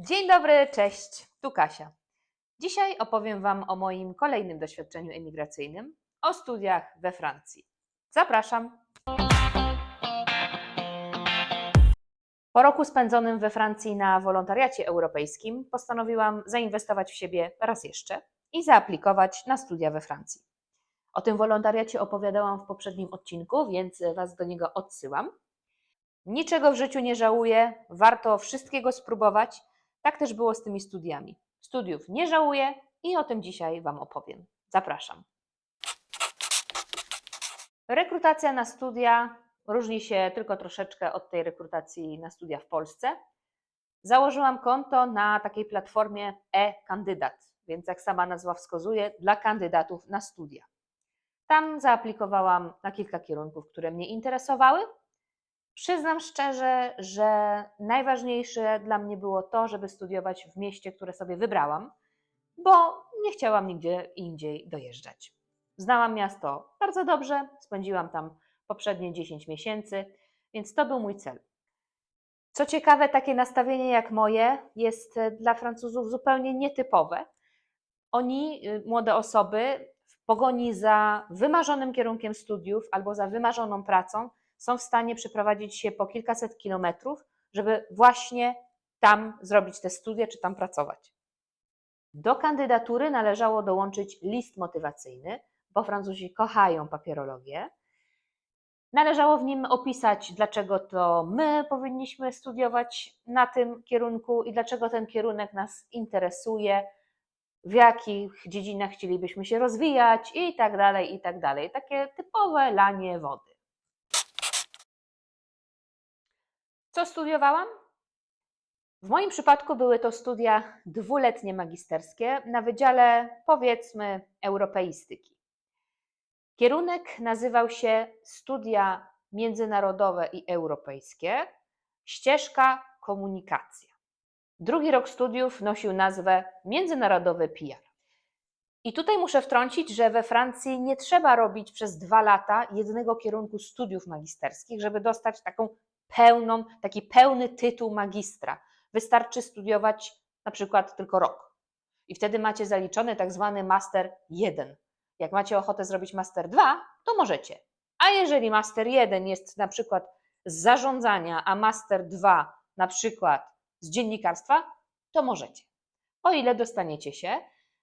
Dzień dobry, cześć, tu Kasia. Dzisiaj opowiem Wam o moim kolejnym doświadczeniu emigracyjnym, o studiach we Francji. Zapraszam. Po roku spędzonym we Francji na wolontariacie europejskim postanowiłam zainwestować w siebie raz jeszcze i zaaplikować na studia we Francji. O tym wolontariacie opowiadałam w poprzednim odcinku, więc Was do niego odsyłam. Niczego w życiu nie żałuję, warto wszystkiego spróbować. Tak też było z tymi studiami. Studiów nie żałuję i o tym dzisiaj Wam opowiem. Zapraszam. Rekrutacja na studia różni się tylko troszeczkę od tej rekrutacji na studia w Polsce. Założyłam konto na takiej platformie e-kandydat, więc jak sama nazwa wskazuje, dla kandydatów na studia. Tam zaaplikowałam na kilka kierunków, które mnie interesowały. Przyznam szczerze, że najważniejsze dla mnie było to, żeby studiować w mieście, które sobie wybrałam, bo nie chciałam nigdzie indziej dojeżdżać. Znałam miasto bardzo dobrze, spędziłam tam poprzednie 10 miesięcy, więc to był mój cel. Co ciekawe, takie nastawienie jak moje jest e, dla Francuzów zupełnie nietypowe. Oni, y, młode osoby, w pogoni za wymarzonym kierunkiem studiów albo za wymarzoną pracą, są w stanie przeprowadzić się po kilkaset kilometrów, żeby właśnie tam zrobić te studia czy tam pracować. Do kandydatury należało dołączyć list motywacyjny, bo Francuzi kochają papierologię. Należało w nim opisać, dlaczego to my powinniśmy studiować na tym kierunku i dlaczego ten kierunek nas interesuje, w jakich dziedzinach chcielibyśmy się rozwijać i tak dalej, i tak dalej. Takie typowe lanie wody. Co studiowałam? W moim przypadku były to studia dwuletnie magisterskie na wydziale powiedzmy europeistyki. Kierunek nazywał się Studia Międzynarodowe i Europejskie, ścieżka komunikacja. Drugi rok studiów nosił nazwę Międzynarodowy PR. I tutaj muszę wtrącić, że we Francji nie trzeba robić przez dwa lata jednego kierunku studiów magisterskich, żeby dostać taką pełną, taki pełny tytuł magistra. Wystarczy studiować na przykład tylko rok. I wtedy macie zaliczony tak zwany master 1. Jak macie ochotę zrobić master 2, to możecie. A jeżeli master 1 jest na przykład z zarządzania, a master 2 na przykład z dziennikarstwa, to możecie. O ile dostaniecie się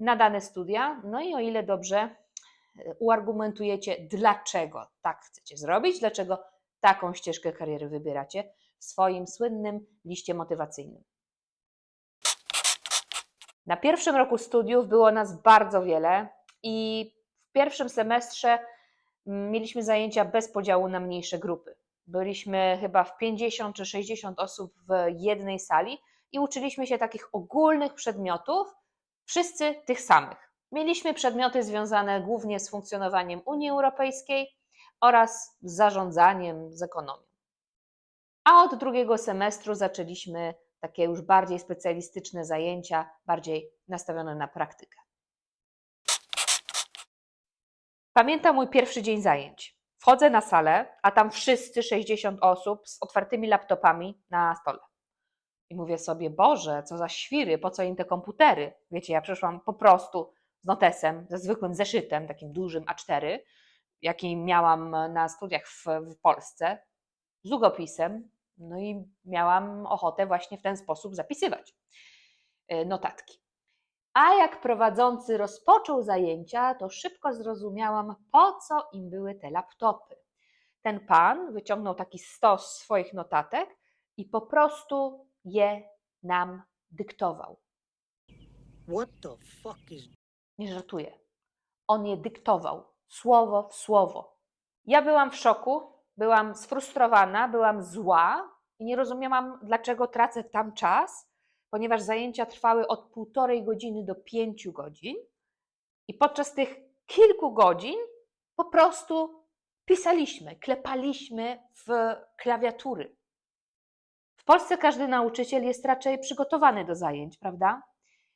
na dane studia, no i o ile dobrze e, uargumentujecie, dlaczego tak chcecie zrobić, dlaczego taką ścieżkę kariery wybieracie w swoim słynnym liście motywacyjnym. Na pierwszym roku studiów było nas bardzo wiele i w pierwszym semestrze mm, mieliśmy zajęcia bez podziału na mniejsze grupy. Byliśmy chyba w 50 czy 60 osób w jednej sali i uczyliśmy się takich ogólnych przedmiotów, wszyscy tych samych. Mieliśmy przedmioty związane głównie z funkcjonowaniem Unii Europejskiej oraz z zarządzaniem, z ekonomią. A od drugiego semestru zaczęliśmy takie już bardziej specjalistyczne zajęcia, bardziej nastawione na praktykę. Pamiętam mój pierwszy dzień zajęć. Wchodzę na salę, a tam wszyscy 60 osób z otwartymi laptopami na stole. I mówię sobie, Boże, co za świry, po co im te komputery? Wiecie, ja przyszłam po prostu z notesem, ze zwykłym zeszytem, takim dużym A4, jaki miałam na studiach w, w Polsce, z długopisem, no i miałam ochotę właśnie w ten sposób zapisywać e, notatki. A jak prowadzący rozpoczął zajęcia, to szybko zrozumiałam, po co im były te laptopy. Ten pan wyciągnął taki stos swoich notatek i po prostu je nam dyktował. What the fuck is Nie żartuję. On je dyktował, słowo w słowo. Ja byłam w szoku, byłam sfrustrowana, byłam zła i nie rozumiałam, dlaczego tracę tam czas, ponieważ zajęcia trwały od półtorej godziny do pięciu godzin i podczas tych kilku godzin po prostu pisaliśmy, klepaliśmy w klawiatury. W Polsce każdy nauczyciel jest raczej przygotowany do zajęć, prawda?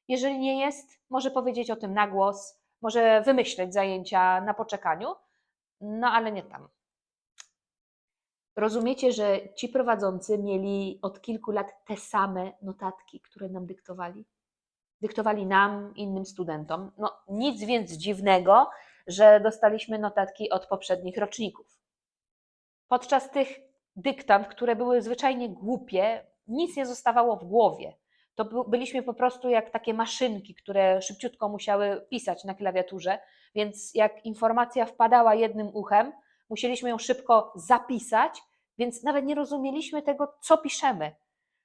Jeżeli nie jest, może powiedzieć o tym na głos, może wymyśleć zajęcia na poczekaniu, no ale nie tam. Rozumiecie, że ci prowadzący mieli od kilku lat te same notatki, które nam dyktowali? Dyktowali nam, innym studentom. No, nic więc dziwnego, że dostaliśmy notatki od poprzednich roczników. Podczas tych dyktant, które były zwyczajnie głupie, nic nie zostawało w głowie. To by- byliśmy po prostu jak takie maszynki, które szybciutko musiały pisać na klawiaturze, więc jak informacja wpadała jednym uchem, musieliśmy ją szybko zapisać, więc nawet nie rozumieliśmy tego, co piszemy.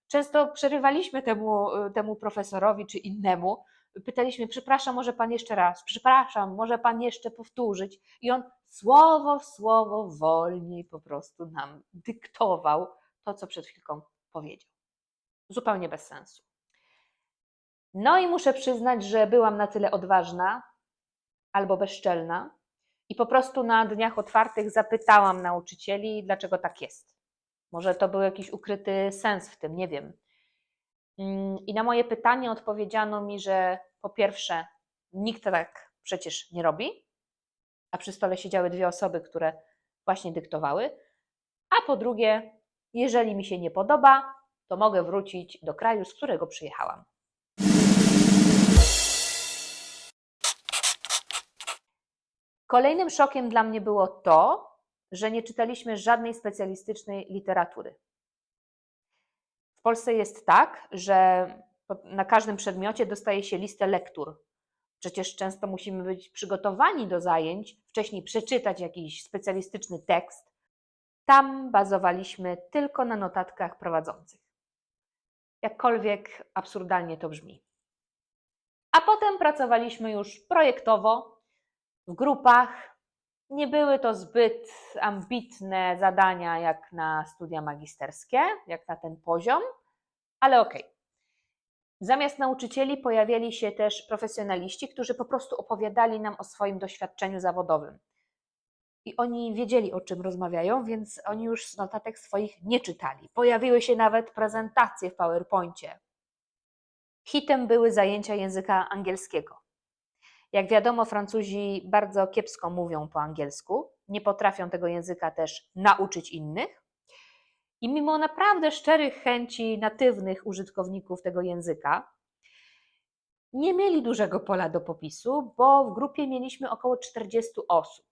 Często przerywaliśmy temu, temu profesorowi czy innemu, pytaliśmy, przepraszam, może pan jeszcze raz, przepraszam, może pan jeszcze powtórzyć. I on słowo w słowo wolniej po prostu nam dyktował to, co przed chwilką powiedział. Zupełnie bez sensu. No i muszę przyznać, że byłam na tyle odważna albo bezczelna i po prostu na dniach otwartych zapytałam nauczycieli, dlaczego tak jest. Może to był jakiś ukryty sens w tym, nie wiem. Mm, I na moje pytanie odpowiedziano mi, że po pierwsze, nikt tak przecież nie robi, a przy stole siedziały dwie osoby, które właśnie dyktowały. A po drugie, jeżeli mi się nie podoba, to mogę wrócić do kraju, z którego przyjechałam. Kolejnym szokiem dla mnie było to, że nie czytaliśmy żadnej specjalistycznej literatury. W Polsce jest tak, że na każdym przedmiocie dostaje się listę lektur. Przecież często musimy być przygotowani do zajęć, wcześniej przeczytać jakiś specjalistyczny tekst. Tam bazowaliśmy tylko na notatkach prowadzących. Jakkolwiek absurdalnie to brzmi. A potem pracowaliśmy już projektowo, w grupach. Nie były to zbyt ambitne zadania jak na studia magisterskie, jak na ten poziom, ale okej. Zamiast nauczycieli pojawiali się też profesjonaliści, którzy po prostu opowiadali nam o swoim doświadczeniu zawodowym. I oni wiedzieli, o czym rozmawiają, więc oni już z notatek swoich nie czytali. Pojawiły się nawet prezentacje w PowerPoincie. Hitem były zajęcia języka angielskiego. Jak wiadomo, Francuzi bardzo kiepsko mówią po angielsku, nie potrafią tego języka też nauczyć innych. I mimo naprawdę szczerych chęci natywnych użytkowników tego języka, nie mieli dużego pola do popisu, bo w grupie mieliśmy około 40 osób,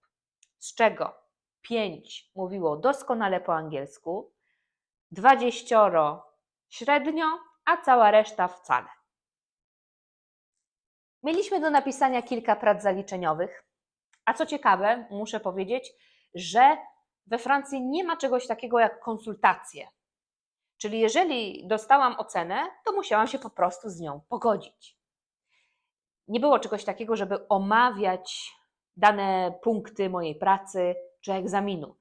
z czego 5 mówiło doskonale po angielsku, 20 średnio, a cała reszta wcale. Mieliśmy do napisania kilka prac zaliczeniowych, a co ciekawe, muszę powiedzieć, że we Francji nie ma czegoś takiego jak konsultacje. Czyli jeżeli dostałam ocenę, to musiałam się po prostu z nią pogodzić. Nie było czegoś takiego, żeby omawiać dane punkty mojej pracy czy egzaminu.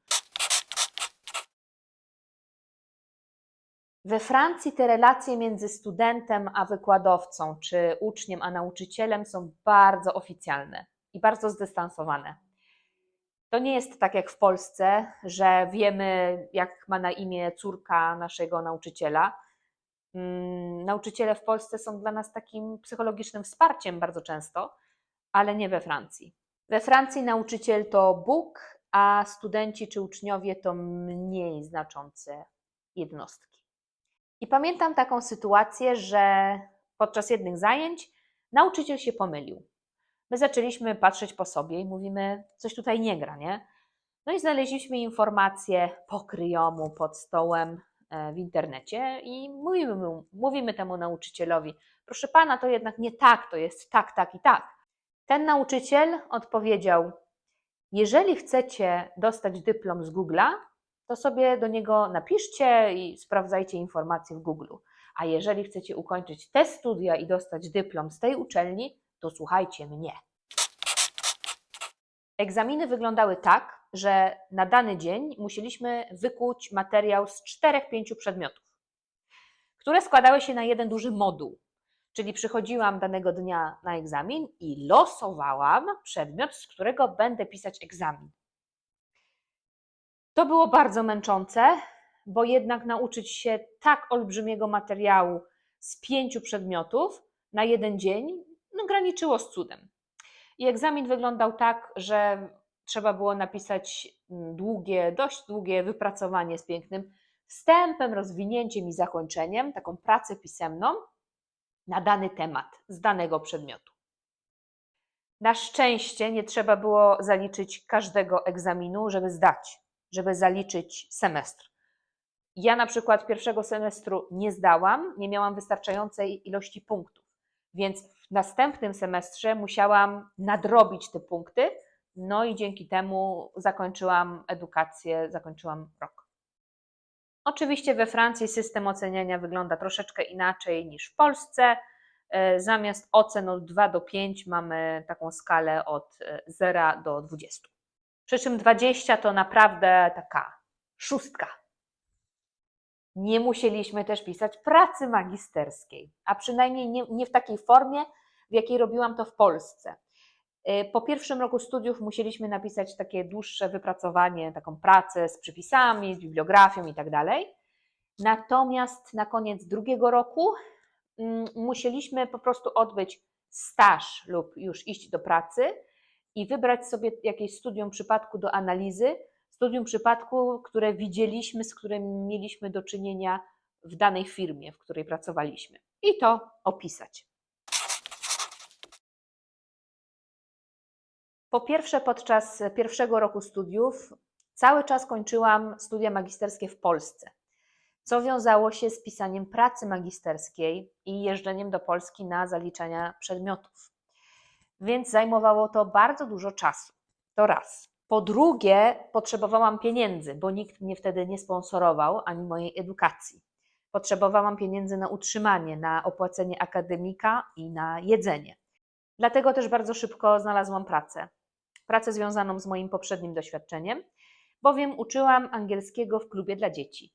We Francji te relacje między studentem a wykładowcą, czy uczniem a nauczycielem są bardzo oficjalne i bardzo zdystansowane. To nie jest tak jak w Polsce, że wiemy, jak ma na imię córka naszego nauczyciela. Mm, Nauczyciele w Polsce są dla nas takim psychologicznym wsparciem bardzo często, ale nie we Francji. We Francji nauczyciel to Bóg, a studenci czy uczniowie to mniej znaczące jednostki. I pamiętam taką sytuację, że podczas jednych zajęć nauczyciel się pomylił. My zaczęliśmy patrzeć po sobie i mówimy, coś tutaj nie gra, nie? No i znaleźliśmy informację pokryjomu pod stołem e, w internecie i mówimy, mówimy temu nauczycielowi, proszę pana, to jednak nie tak, to jest tak, tak i tak. Ten nauczyciel odpowiedział, jeżeli chcecie dostać dyplom z Google'a, to sobie do niego napiszcie i sprawdzajcie informacje w Google. A jeżeli chcecie ukończyć te studia i dostać dyplom z tej uczelni, to słuchajcie mnie. Egzaminy wyglądały tak, że na dany dzień musieliśmy wykuć materiał z czterech, pięciu przedmiotów, które składały się na jeden duży moduł. Czyli przychodziłam danego dnia na egzamin i losowałam przedmiot, z którego będę pisać egzamin. To było bardzo męczące, bo jednak nauczyć się tak olbrzymiego materiału z pięciu przedmiotów na jeden dzień no, graniczyło z cudem. I egzamin wyglądał tak, że trzeba było napisać mm, długie, dość długie wypracowanie z pięknym wstępem, rozwinięciem i zakończeniem, taką pracę pisemną na dany temat z danego przedmiotu. Na szczęście nie trzeba było zaliczyć każdego egzaminu, żeby zdać, żeby zaliczyć semestr. Ja na przykład pierwszego semestru nie zdałam, nie miałam wystarczającej ilości punktów, więc w następnym semestrze musiałam nadrobić te punkty, no i dzięki temu zakończyłam edukację, zakończyłam rok. Oczywiście we Francji system oceniania wygląda troszeczkę inaczej niż w Polsce. E, Zamiast ocen od 2 do 5 mamy taką skalę od e, 0 do 20. Przy czym 20 to naprawdę taka szóstka. Nie musieliśmy też pisać pracy magisterskiej, a przynajmniej nie, nie w takiej formie, w jakiej robiłam to w Polsce. Y, Po pierwszym roku studiów musieliśmy napisać takie dłuższe wypracowanie, taką pracę z przypisami, z bibliografią i tak dalej. Natomiast na koniec drugiego roku mm, musieliśmy po prostu odbyć staż lub już iść do pracy i wybrać sobie jakieś studium przypadku do analizy, studium przypadku, które widzieliśmy, z którym mieliśmy do czynienia w danej firmie, w której pracowaliśmy i to opisać. Po pierwsze, podczas pierwszego roku studiów cały czas kończyłam studia magisterskie w Polsce, co wiązało się z pisaniem pracy magisterskiej i jeżdżeniem do Polski na zaliczania przedmiotów. Więc zajmowało to bardzo dużo czasu. To raz. Po drugie, potrzebowałam pieniędzy, bo nikt mnie wtedy nie sponsorował ani mojej edukacji. Potrzebowałam pieniędzy na utrzymanie, na opłacenie akademika i na jedzenie. Dlatego też bardzo szybko znalazłam pracę. Pracę związaną z moim poprzednim doświadczeniem, bowiem uczyłam angielskiego w klubie dla dzieci.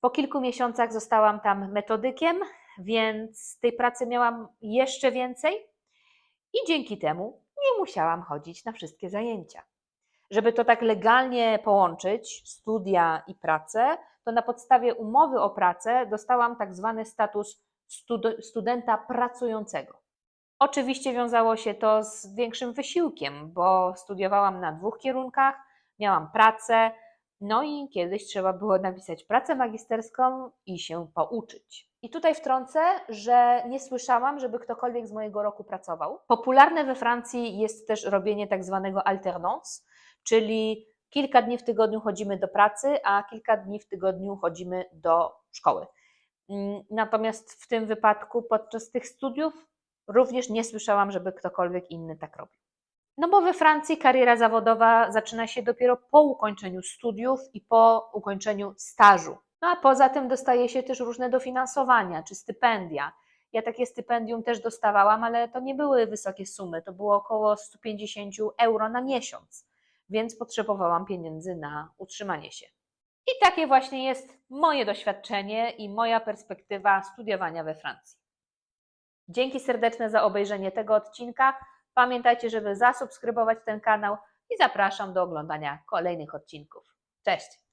Po kilku miesiącach zostałam tam metodykiem, więc tej pracy miałam jeszcze więcej i dzięki temu nie musiałam chodzić na wszystkie zajęcia. Żeby to tak legalnie połączyć, studia i pracę, to na podstawie umowy o pracę dostałam tak zwany status stud- studenta pracującego. Oczywiście wiązało się to z większym wysiłkiem, bo studiowałam na dwóch kierunkach, miałam pracę, no i kiedyś trzeba było napisać pracę magisterską i się pouczyć. I tutaj wtrącę, że nie słyszałam, żeby ktokolwiek z mojego roku pracował. Popularne we Francji jest też robienie tak zwanego alternance, czyli kilka dni w tygodniu chodzimy do pracy, a kilka dni w tygodniu chodzimy do szkoły. Mm, Natomiast w tym wypadku podczas tych studiów również nie słyszałam, żeby ktokolwiek inny tak robił. No bo we Francji kariera zawodowa zaczyna się dopiero po ukończeniu studiów i po ukończeniu stażu. No a poza tym dostaje się też różne dofinansowania czy stypendia. Ja takie stypendium też dostawałam, ale to nie były wysokie sumy, to było około 150 euro na miesiąc, więc potrzebowałam pieniędzy na utrzymanie się. I takie właśnie jest moje doświadczenie i moja perspektywa studiowania we Francji. Dzięki serdeczne za obejrzenie tego odcinka. Pamiętajcie, żeby zasubskrybować ten kanał i zapraszam do oglądania kolejnych odcinków. Cześć!